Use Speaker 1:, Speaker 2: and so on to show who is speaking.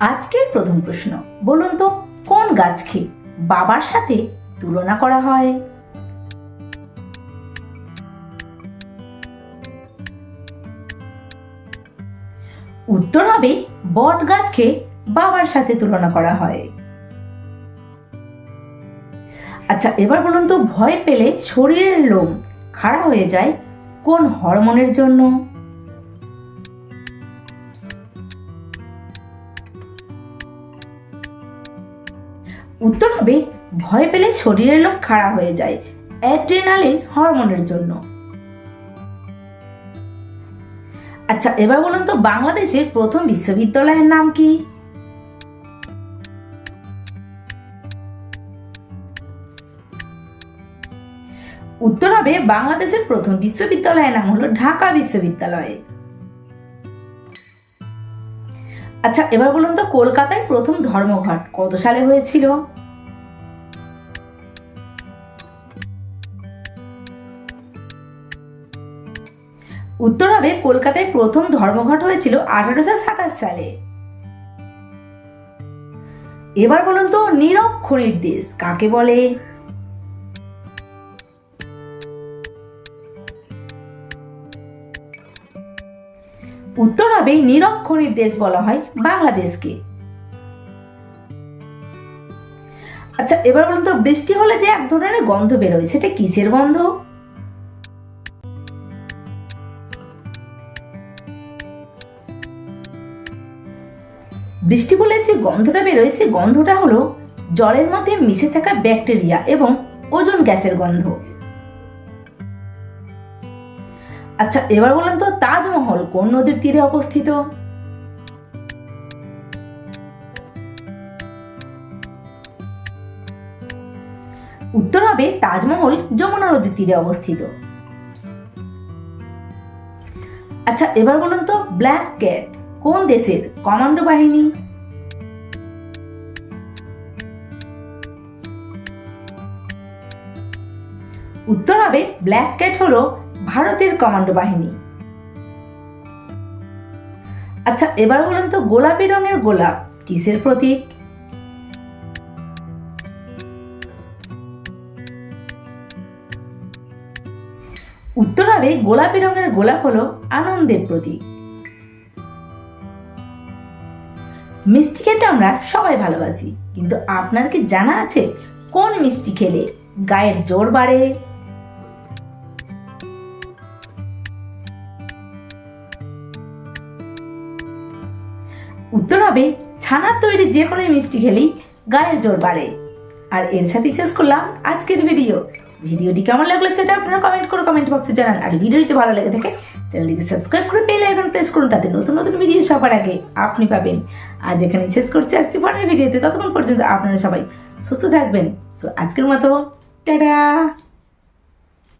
Speaker 1: আজকের প্রথম প্রশ্ন, বলুন তো, কোন গাছকে বাবার সাথে তুলনা করা হয়? উত্তর হবে, বট গাছকে বাবার সাথে তুলনা করা হয়। আচ্ছা এবার বলুন তো, ভয় পেলে শরীরের লোম খাড়া হয়ে যায় কোন হরমোনের জন্য? উত্তর হবে, ভয় পেলে শরীরের লোম খাড়া হয়ে যায়, অ্যাড্রেনালিন হরমোনের জন্য। আচ্ছা এবার বলুন তো বাংলাদেশের প্রথম বিশ্ববিদ্যালয়ের নাম কি? উত্তর হবে, বাংলাদেশের প্রথম বিশ্ববিদ্যালয়ের নাম হলো ঢাকা বিশ্ববিদ্যালয়। আচ্ছা এবার বলুন তো কলকাতায় প্রথম ধর্মঘট কত সালে হয়েছিল? উত্তর হবে কলকাতায় প্রথম ধর্মঘট হয়েছিল আঠারোশো সাতাশ সালে। এবার বলুন তো নিরক্ষরের দেশ কাকে বলে? উত্তর হবে নিরক্ষরের দেশ বলা হয় বাংলাদেশকে। আচ্ছা এবার বলুন তো, বৃষ্টি হলে যে এক ধরনের গন্ধ বেরোয়, সেটা কিসের গন্ধ? বৃষ্টি বলে যে গন্ধটা বেরোয় সেই গন্ধটা হলো জলের মধ্যে মিশে থাকা ব্যাকটেরিয়া এবং ওজন গ্যাসের গন্ধ। আচ্ছা এবার বলুন তো, তাজমহল কোন নদীর তীরে অবস্থিত? উত্তর হবে তাজমহল যমুনা নদীর তীরে অবস্থিত। আচ্ছা এবার বলুন তো, ব্ল্যাক ক্যাট কোন দেশের কমান্ডো বাহিনী? উত্তর হবে, ব্ল্যাক ক্যাট হলো ভারতের কমান্ডো বাহিনী। আচ্ছা এবার বলুন তো, গোলাপি রঙের গোলাপ কিসের প্রতীক? উত্তর হবে, গোলাপি রঙের গোলাপ হলো আনন্দের প্রতীক। মিষ্টি খেতে আমরা সবাই ভালোবাসি, কিন্তু আপনার কি জানা আছে কোন মিষ্টি খেলে গায়ের জোর বাড়ে? উত্তর হবে, ছানার তৈরি যে কোনো মিষ্টি খেলেই গায়ের জোর বাড়ে। আর এর সাথেই শেষ করলাম আজকের ভিডিও। ভিডিওটি কেমন লাগল সেটা আপনারা কমেন্ট করে কমেন্ট বক্সে জানান। আর ভিডিওটি ভালো লেগে থাকে, চ্যানেলটিকে সাবস্ক্রাইব করে বেল আইকন প্রেস করুন, তাতে নতুন নতুন ভিডিও সবার আগে আপনি পাবেন। আজ এখানে শেষ করছি আসছি পরের ভিডিওতে ততক্ষণ পর্যন্ত আপনারা সবাই সুস্থ থাকবেন। সো আজকের মতো, টাটা!